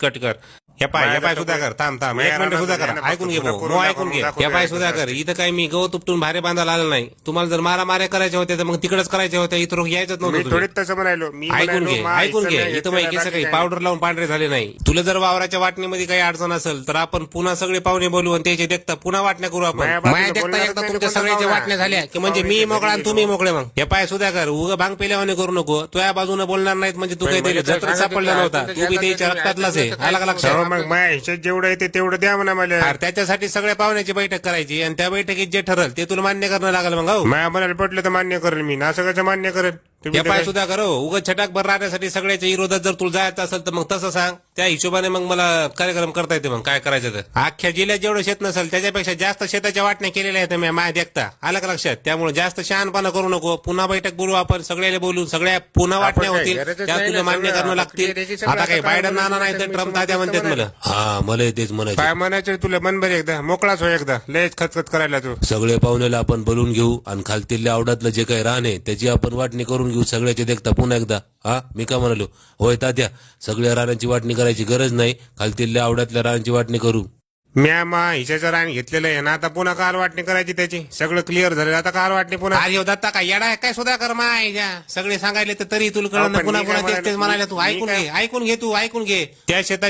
Cut कर. हे पाय पाय सुद्धा कर. थांब थांब. एक मिनिट सुद्धा कर. ऐकून घे भाऊ. मग ऐकून घे. हे पाय सुद्धा कर. इथं काय मी गवत उपटून भारे बांधायला आलं नाही. तुम्हाला जर मारा माऱ्या करायच्या होत्या तर मग तिकडेच करायच्या होत्या. इथं नव्हतं तसं म्हणालो. मी ऐकून घे ऐकून घे. इथं माहिती केस काही. पावडर लावून पांढरे झाले नाही. तुला जर वावराच्या वाटणीमध्ये काही अडचण असेल तर आपण पुन्हा सगळे पाहुणे बोलू आणि त्याचे देखता पुन्हा वाटण्या करू आपण. माया देखता एकदा तुमच्या सगळ्याच्या? वाटण्या झाल्या की म्हणजे मी मोकळा आणि तुम्ही. मोकळे मग. हे पाय सुद्धा कर. उगा भांग पेल्यावाने करू नको. तुझ्या बाजूने बोलणार नाहीत म्हणजे तू काही म्हणजे दिलं सांगितलं सापडला नव्हता. तू बी त्याच्या रक्तातलाच आहे आला का घ्या. लक्षात? हो, मग माझ्या ह्याच्यात जेवढं येते तेवढं द्या म्हणा मला. अरे त्याच्यासाठी सगळ्या पाहुण्याची बैठक करायची आणि त्या बैठकीत जे ठरल ते तुला मान्य करणं लागेल मग हो. म्हणायला पटलं तर मान्य करेल मी. ना सगळ्याचं मान्य करेल. पाय काय- सुद्धा करो. उगाच छटाक भर राहण्यासाठी सगळ्याच्या विरोधात जर तुला जायचं असेल तर मग तसं सांग. त्या हिशोबाने मग मला कार्यक्रम करता येते मग. काय करायचं तर. अख्ख्या जिल्ह्यात जेवढं शेत नसेल त्याच्यापेक्षा जास्त शेताच्या वाटण्या केलेल्या आहेत मी माय देखता. आलं का लक्षात? त्यामुळे जास्त शहाणपणा करू नको. पुन्हा बैठक बोलू आपण. सगळ्याला बोलू सगळ्या पुन्हा वाटण्या होतील. त्या तुला मान्य करणं लागतील. आता काही बायडन नाना नाही तर ट्रम्प तात्या म्हणतात मला. हा मला तेच म्हणायचं. काय म्हणायचं तुला? मन बरे एकदा. मोकळाच हो एकदा. लयच खतखत करायला तू. सगळे पाहुण्याला आपण बोलून घेऊ. आणि खालतील आवडातलं जे काही राहणे त्याची आपण वाटणी करून घेऊ सगळ्याचे देखता पुन्हा एकदा. हा? मी का म्हणालो? होय तात्या सगळ्या रानांची वाटणी करायची गरज नाही. खालतील आवडातल्या रानांची वाटणी करू. म्या मा हिच्याचं रान घेतलेलं आहे ना आता पुन्हा काल वाटणी करायची त्याची? सगळं क्लिअर झालं आता काल वाटणी पुन्हा? अरे हो दत्ता काय येडा आहे काय सुद्धा कर माय? ज्या सगळे सांगायले तर तरी तुला अहो, पण पुन्हा मी काय पुन्हा तेच तेच म्हणालो, म्हणायला तू मी ऐकून काय- घे ऐकून घे तू ऐकून घे. त्या शेतात